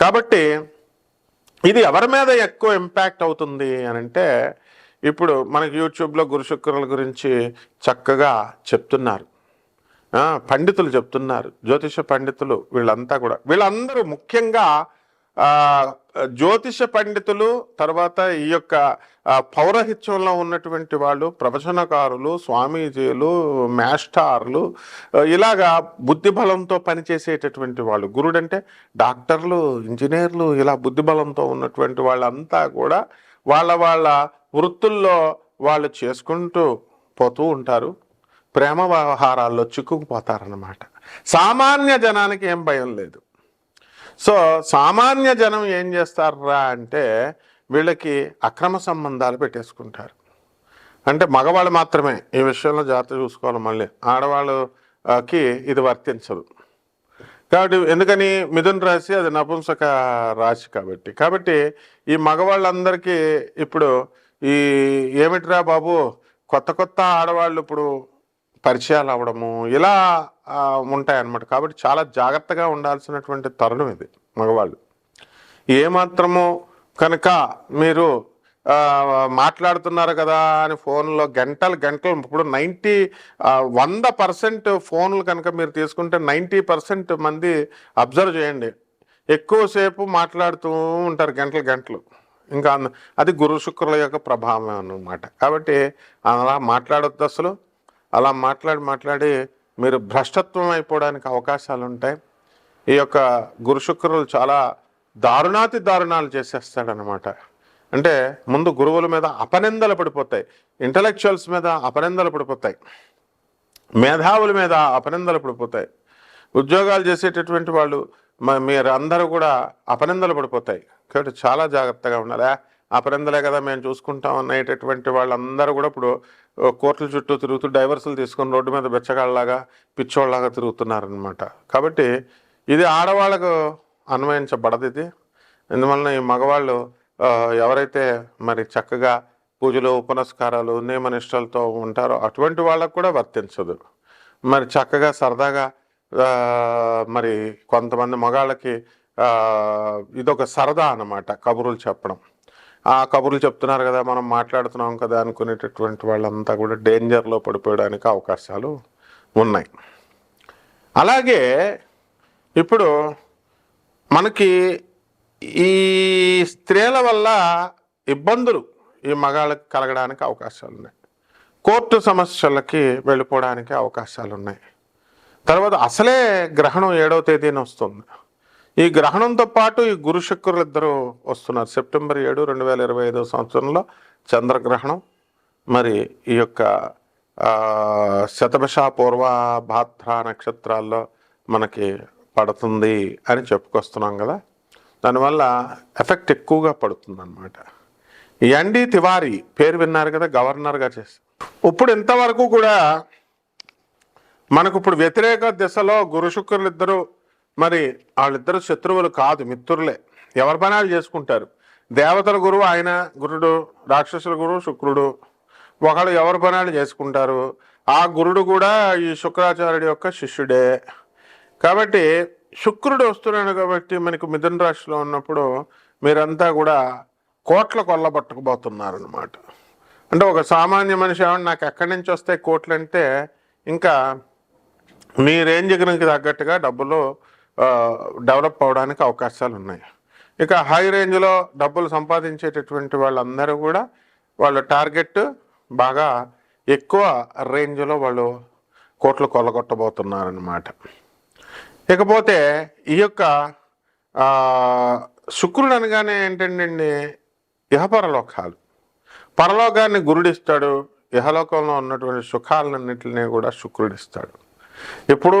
కాబట్టి ఇది ఎవరి మీద ఎక్కువ ఇంపాక్ట్ అవుతుంది అని అంటే ఇప్పుడు మనకి యూట్యూబ్లో గురుశుక్రుల గురించి చక్కగా చెప్తున్నారు. పండితులు చెప్తున్నారు. జ్యోతిష పండితులు వీళ్ళంతా కూడా. వీళ్ళందరూ ముఖ్యంగా జ్యోతిష పండితులు తర్వాత ఈ యొక్క పౌరహిత్యంలో ఉన్నటువంటి వాళ్ళు ప్రవచనకారులు స్వామీజీలు మాస్టార్లు ఇలాగా బుద్ధిబలంతో పనిచేసేటటువంటి వాళ్ళు. గురుడంటే డాక్టర్లు ఇంజనీర్లు ఇలా బుద్ధిబలంతో ఉన్నటువంటి వాళ్ళంతా కూడా వాళ్ళ వాళ్ళ వృత్తుల్లో వాళ్ళు చేసుకుంటూ పోతూ ఉంటారు. ప్రేమ వ్యవహారాల్లో చిక్కుకుపోతారన్నమాట. సామాన్య జనానికి ఏం భయం లేదు. సో సామాన్య జనం ఏం చేస్తారా అంటే వీళ్ళకి అక్రమ సంబంధాలు పెట్టేసుకుంటారు. అంటే మగవాళ్ళు మాత్రమే ఈ విషయంలో జాగ్రత్త చూసుకోవాలి మళ్ళీ. ఆడవాళ్ళకి ఇది వర్తించదు. కాబట్టి ఎందుకని మిథున్ రాశి అది నపుంసక రాశి కాబట్టి. కాబట్టి ఈ మగవాళ్ళందరికీ ఇప్పుడు ఈ ఏమిటిరా బాబు కొత్త కొత్త ఆడవాళ్ళు ఇప్పుడు పరిచయాలు అవ్వడము ఇలా ఉంటాయన్నమాట. కాబట్టి చాలా జాగ్రత్తగా ఉండాల్సినటువంటి తరుణం ఇది మగవాళ్ళు. ఏమాత్రము కనుక మీరు మాట్లాడుతున్నారు కదా అని ఫోన్లో గంటలు గంటలు ఇప్పుడు నైంటీ వంద పర్సెంట్ ఫోన్లు కనుక మీరు తీసుకుంటే నైంటీ పర్సెంట్ మంది అబ్జర్వ్ చేయండి. ఎక్కువసేపు మాట్లాడుతూ ఉంటారు గంటలు గంటలు. ఇంకా అది గురు శుక్రుల యొక్క ప్రభావం అన్నమాట. కాబట్టి అలా మాట్లాడొద్దు అసలు. అలా మాట్లాడి మాట్లాడి మీరు భ్రష్టత్వం అయిపోవడానికి అవకాశాలు ఉంటాయి ఈ యొక్క గురు శుక్రులు చాలా దారుణాతి దారుణాలు చేసేస్తాడనమాట అంటే ముందు గురువుల మీద అపనిందలు పడిపోతాయి. ఇంటలెక్చువల్స్ మీద అపనిందలు పడిపోతాయి. మేధావుల మీద అపనిందలు పడిపోతాయి. ఉద్యోగాలు చేసేటటువంటి వాళ్ళు మీరందరూ మీరు అందరూ కూడా అపనిందలు పడిపోతాయి. కాబట్టి చాలా జాగ్రత్తగా ఉండాలి. "ఆ, కదా మేము చూసుకుంటాం అనేటటువంటి వాళ్ళందరూ కూడా ఇప్పుడు కోర్టుల చుట్టూ తిరుగుతూ డైవర్సులు తీసుకొని రోడ్డు మీద బెచ్చగాళ్ళలాగా పిచ్చోళ్ళలాగా తిరుగుతున్నారనమాట కాబట్టి ఇది ఆడవాళ్ళకు అన్వయించబడదు ఇది ఎందువలన ఈ మగవాళ్ళు ఎవరైతే మరి చక్కగా పూజలు ఉపనస్కారాలు నియమనిష్టలతో ఉంటారో అటువంటి వాళ్ళకు కూడా వర్తించదు. మరి చక్కగా సరదాగా మరి కొంతమంది మగాళ్ళకి ఇదొక సరదా అన్నమాట కబుర్లు చెప్పడం. ఆ కబుర్లు చెప్తున్నారు కదా మనం మాట్లాడుతున్నాం కదా అనుకునేటటువంటి వాళ్ళంతా కూడా డేంజర్లో పడిపోయడానికి అవకాశాలు ఉన్నాయి. అలాగే ఇప్పుడు మనకి ఈ స్త్రీల వల్ల ఇబ్బందులు ఈ మగాళ్ళకి కలగడానికి అవకాశాలు ఉన్నాయి. కోర్టు సమస్యలకి వెళ్ళిపోవడానికి అవకాశాలు ఉన్నాయి. తర్వాత అసలే గ్రహణం ఏడవ తేదీన వస్తుంది. ఈ గ్రహణంతో పాటు ఈ గురు శుక్రులు ఇద్దరు వస్తున్నారు. సెప్టెంబర్ ఏడు రెండు వేల ఇరవై ఐదో సంవత్సరంలో చంద్రగ్రహణం. మరి ఈ యొక్క ఆ, శతభిష పూర్వ భాద్ర నక్షత్రాల్లో మనకి పడుతుంది అని చెప్పుకొస్తున్నాం కదా. దానివల్ల ఎఫెక్ట్ ఎక్కువగా పడుతుంది అనమాట ఎండి తివారీ పేరు విన్నారు కదా గవర్నర్గా చేసి. ఇప్పుడు ఇంతవరకు కూడా మనకు ఇప్పుడు వ్యతిరేక దిశలో గురు శుక్రులు ఇద్దరు మరి వాళ్ళిద్దరు శత్రువులు కాదు మిత్రులే. ఎవరి పనాలు చేసుకుంటారు? దేవతల గురువు ఆయన గురుడు రాక్షసుల గురువు శుక్రుడు. ఒకళ్ళు ఎవరి పనాలు చేసుకుంటారు? ఆ గురుడు కూడా ఈ శుక్రాచార్యుడి యొక్క శిష్యుడే. కాబట్టి శుక్రుడు వస్తున్నాడు కాబట్టి మనకు మిథున రాశిలో ఉన్నప్పుడు మీరంతా కూడా కోట్ల కొల్లబట్టకపోతున్నారు అనమాట అంటే ఒక సామాన్య మనిషి ఏమన్నా నాకు ఎక్కడి నుంచి వస్తాయి కోట్లు అంటే ఇంకా మీ రేంజ్ రేంజ్కి తగ్గట్టుగా డబ్బులు డెవలప్ అవడానికి అవకాశాలు ఉన్నాయి. ఇక హై రేంజ్లో డబ్బులు సంపాదించేటటువంటి వాళ్ళందరూ కూడా వాళ్ళ టార్గెట్ బాగా ఎక్కువ రేంజ్లో వాళ్ళు కోట్లు కొల్లగొట్టబోతున్నారనమాట ఇకపోతే ఈ యొక్క శుక్రుడు అనగానే ఏంటండి ఇహపరలోకాలు. పరలోకాన్ని గురుడిస్తాడు ఇహలోకంలో ఉన్నటువంటి సుఖాలన్నింటినీ కూడా శుక్రుడిస్తాడు. ఎప్పుడూ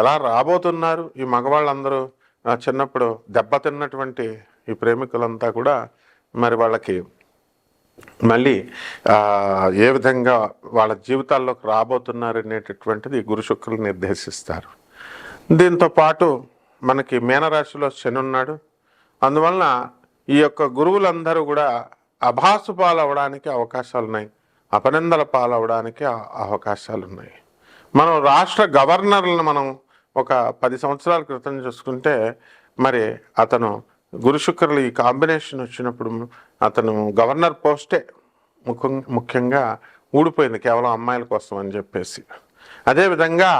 ఎలా రాబోతున్నారు ఈ మగవాళ్ళందరూ? చిన్నప్పుడు దెబ్బతిన్నటువంటి ఈ ప్రేమికులంతా కూడా మరి వాళ్ళకి మళ్ళీ ఏ విధంగా వాళ్ళ జీవితాల్లోకి రాబోతున్నారు అనేటటువంటిది గురు శుక్రులు నిర్దేశిస్తారు. దీంతో పాటు మనకి మీనరాశిలో శని ఉన్నాడు. అందువలన ఈ యొక్క గురువులందరూ కూడా అభాసు పాలవడానికి అవకాశాలు ఉన్నాయి అపనిందల పాలవడానికి అవకాశాలు ఉన్నాయి మనం రాష్ట్ర గవర్నర్లను మనం ఒక పది సంవత్సరాల క్రితం చూసుకుంటే మరి అతను గురు శుక్రులు ఈ కాంబినేషన్ వచ్చినప్పుడు అతను గవర్నర్ పోస్టే ముఖ్యం ముఖ్యంగా ఊడిపోయింది కేవలం అమ్మాయిల కోసం అని చెప్పేసి. అదేవిధంగా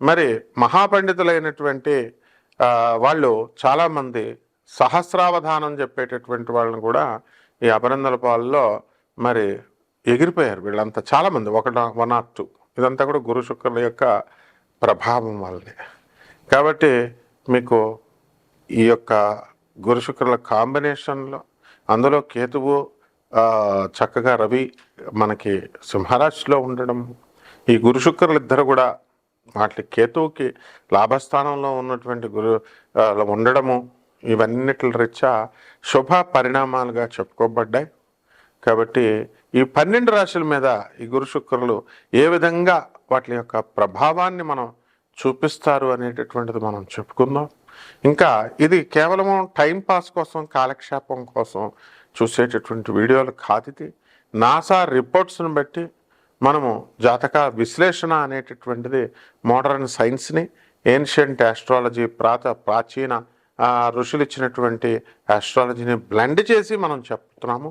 మరి మహాపండితులైనటువంటి వాళ్ళు చాలామంది సహస్రావధానం చెప్పేటటువంటి వాళ్ళని కూడా ఈ అపరందల పాలలో మరి ఎగిరిపోయారు వీళ్ళంతా చాలామంది ఒకట వన్ ఆర్ టూ. ఇదంతా కూడా గురు శుక్రుల యొక్క ప్రభావం వల్లనే. కాబట్టి మీకు ఈ యొక్క గురు శుక్రుల కాంబినేషన్లో అందులో కేతువు చక్కగా రవి మనకి సింహరాశిలో ఉండడం ఈ గురు శుక్రులు ఇద్దరు కూడా వాటి కేతువుకి లాభస్థానంలో ఉన్నటువంటి గురు ఉండడము ఇవన్నిటి రీత్యా శుభ పరిణామాలుగా చెప్పుకోబడ్డాయి. కాబట్టి ఈ పన్నెండు రాశుల మీద ఈ గురు శుక్రులు ఏ విధంగా వాటి యొక్క ప్రభావాన్ని మనం చూపిస్తారు అనేటటువంటిది మనం చెప్పుకుందాం. ఇంకా ఇది కేవలం టైం పాస్ కోసం కాలక్షేపం కోసం చూసేటటువంటి వీడియోలు కాదు ఇది. నాసా రిపోర్ట్స్ని బట్టి మనము జాతక విశ్లేషణ అనేటటువంటిది మోడర్న్ సైన్స్ని ఏన్షియంట్ ఆస్ట్రాలజీ ప్రాత ప్రాచీన ఋషులు ఇచ్చినటువంటి ఆస్ట్రాలజీని బ్లెండ్ చేసి మనం చెప్తున్నాము.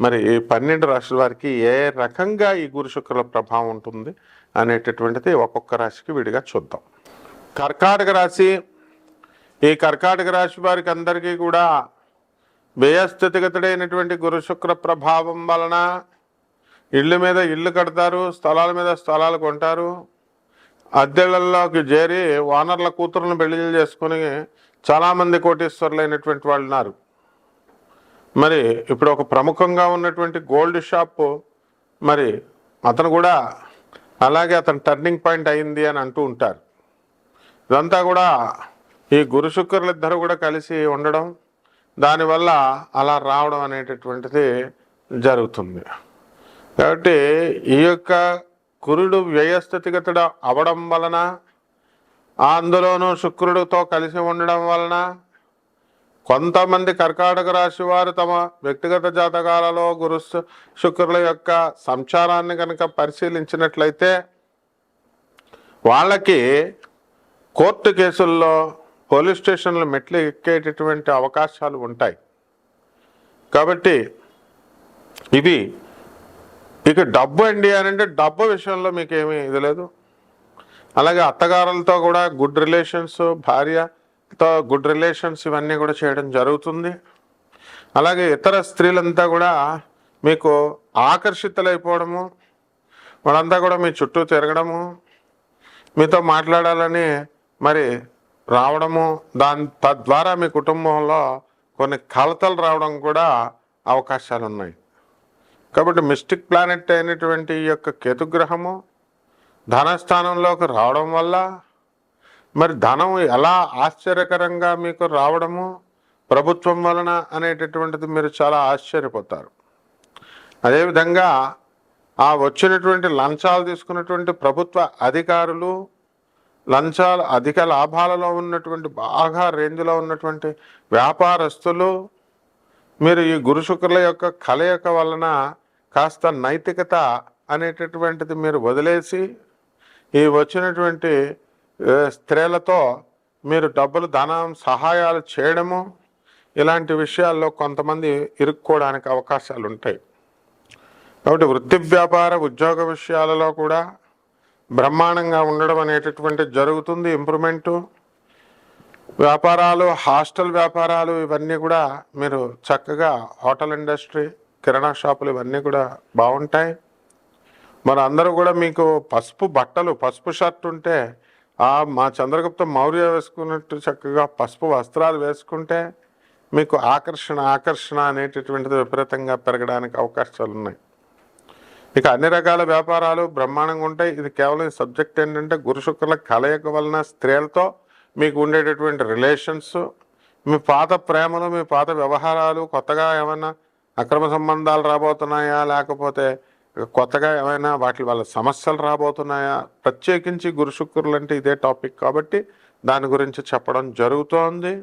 మరి ఈ పన్నెండు రాశుల వారికి ఏ రకంగా ఈ గురు శుక్రుల ప్రభావం ఉంటుంది అనేటటువంటిది ఒక్కొక్క రాశికి విడిగా చూద్దాం. కర్కాటక రాశి ఈ కర్కాటక రాశి వారికి అందరికీ కూడా వ్యయస్థితిగతుడైనటువంటి గురు శుక్ర ప్రభావం వలన ఇళ్ళ మీద ఇళ్ళు కడతారు స్థలాల మీద స్థలాలు కొంటారు. అద్దెళ్ళలోకి చేరి వానర్ల కూతురును పెళ్ళి చేసుకుని చాలామంది కోటీశ్వరులైనటువంటి వాళ్ళు ఉన్నారు. మరి ఇప్పుడు ఒక ప్రముఖంగా ఉన్నటువంటి గోల్డ్ షాప్ మరి అతను కూడా అలాగే అతను టర్నింగ్ పాయింట్ అయింది అని అంటూ ఉంటారు. ఇదంతా కూడా ఈ గురు శుక్రులిద్దరు కూడా కలిసి ఉండడం దానివల్ల అలా రావడం అనేటటువంటిది జరుగుతుంది. కాబట్టి ఈ యొక్క కురుడు వ్యయస్థితిగతుడు అవడం వలన అందులోనూ శుక్రుడితో కలిసి ఉండడం వలన కొంతమంది కర్కాటక రాశి వారు తమ వ్యక్తిగత జాతకాలలో గురు శుక్రుల యొక్క సంచారాన్ని కనుక పరిశీలించినట్లయితే వాళ్ళకి కోర్టు కేసుల్లో పోలీస్ స్టేషన్లు మెట్లు ఎక్కేటటువంటి అవకాశాలు ఉంటాయి. కాబట్టి ఇది ఇక డబ్బు అండి అని అంటే డబ్బు విషయంలో మీకు ఇది లేదు. అలాగే అత్తగారులతో కూడా గుడ్ రిలేషన్స్ భార్య తో గుడ్ రిలేషన్స్ ఇవన్నీ కూడా చేయడం జరుగుతుంది. అలాగే ఇతర స్త్రీలంతా కూడా మీకు ఆకర్షితులైపోవడము వాళ్ళంతా కూడా మీ చుట్టూ తిరగడము మీతో మాట్లాడాలని మరి రావడము దాని తద్వారా మీ కుటుంబంలో కొన్ని కలతలు రావడం కూడా అవకాశాలు ఉన్నాయి కాబట్టి మిస్టిక్ ప్లానెట్ అయినటువంటి ఈ యొక్క కేతుగ్రహము ధనస్థానంలోకి రావడం వల్ల మరి ధనం ఎలా ఆశ్చర్యకరంగా మీకు రావడము ప్రభుత్వం వలన అనేటటువంటిది మీరు చాలా ఆశ్చర్యపోతారు. అదేవిధంగా ఆ వచ్చినటువంటి లంచాలు తీసుకున్నటువంటి ప్రభుత్వ అధికారులు లంచాలు అధిక లాభాలలో ఉన్నటువంటి బాగా రేంజ్లో ఉన్నటువంటి వ్యాపారస్తులు మీరు ఈ గురు శుక్రుల యొక్క కలయిక వలన కాస్త నైతికత అనేటటువంటిది మీరు వదిలేసి ఈ వచ్చినటువంటి స్త్రీలతో మీరు డబ్బులు ధనం సహాయాలు చేయడము ఇలాంటి విషయాల్లో కొంతమంది ఇరుక్కోవడానికి అవకాశాలు ఉంటాయి. కాబట్టి వృత్తి వ్యాపార ఉద్యోగ విషయాలలో కూడా బ్రహ్మాండంగా ఉండడం అనేటటువంటి జరుగుతుంది ఇంప్రూవ్మెంటు. వ్యాపారాలు హాస్టల్ వ్యాపారాలు ఇవన్నీ కూడా మీరు చక్కగా హోటల్ ఇండస్ట్రీ కిరాణా షాపులు ఇవన్నీ కూడా బాగుంటాయి. మరి అందరూ కూడా మీకు పసుపు బట్టలు పసుపు షర్ట్ ఉంటే ఆ మా చంద్రగుప్త మౌర్య వేసుకున్నట్టు చక్కగా పసుపు వస్త్రాలు వేసుకుంటే మీకు ఆకర్షణ ఆకర్షణ అనేటటువంటిది విపరీతంగా పెరగడానికి అవకాశాలు ఉన్నాయి ఇక అన్ని రకాల వ్యాపారాలు బ్రహ్మాండంగా ఉంటాయి. ఇది కేవలం సబ్జెక్ట్ ఏంటంటే గురు శుక్రుల కలయిక వలన స్త్రీలతో మీకు ఉండేటటువంటి రిలేషన్స్ మీ పాత ప్రేమలు మీ పాత వ్యవహారాలు కొత్తగా ఏమైనా అక్రమ సంబంధాలు రాబోతున్నాయా లేకపోతే కొత్తగా ఏమైనా వాటి వల్ల సమస్యలు రాబోతున్నాయా? ప్రత్యేకించి గురు శుక్రులు అంటే ఇదే టాపిక్ కాబట్టి దాని గురించి చెప్పడం జరుగుతోంది.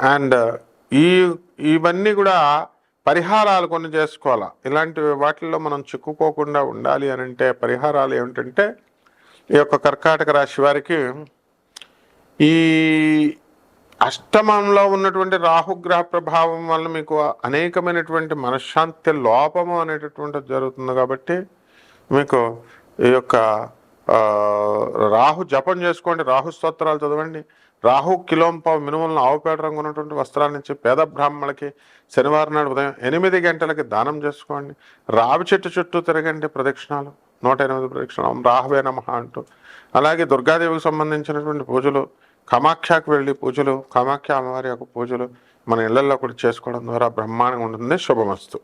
అండ్ ఈ ఇవన్నీ కూడా పరిహారాలు కొన్ని చేసుకోవాలా? ఇలాంటి వాటిల్లో మనం చిక్కుకోకుండా ఉండాలి అని అంటే పరిహారాలు ఏమిటంటే ఈ యొక్క కర్కాటక రాశి వారికి ఈ అష్టమంలో ఉన్నటువంటి రాహుగ్రహ ప్రభావం వల్ల మీకు అనేకమైనటువంటి మనశ్శాంతి లోపము అనేటటువంటిది జరుగుతుంది కాబట్టి మీకు ఈ యొక్క రాహు జపం చేసుకోండి రాహు స్తోత్రాలు చదవండి. రాహు కిలోంపావు మినుములను ఆవుపేట రంగు ఉన్నటువంటి వస్త్రాల నుంచి పేద బ్రాహ్మణులకి శనివారం నాడు ఉదయం ఎనిమిది గంటలకి దానం చేసుకోండి. రావి చెట్టు చుట్టూ తిరగండి ప్రదక్షిణాలు నూట ఎనిమిది ప్రదక్షిణం రాహవే నమ అంటూ. అలాగే దుర్గాదేవికి సంబంధించినటువంటి పూజలు కామాఖ్యకు వెళ్ళి పూజలు కామాఖ్య అమ్మవారి యొక్క పూజలు మన ఇళ్ళలో కూడా చేసుకోవడం ద్వారా బ్రహ్మాండంగా ఉంటుంది. శుభమస్తు.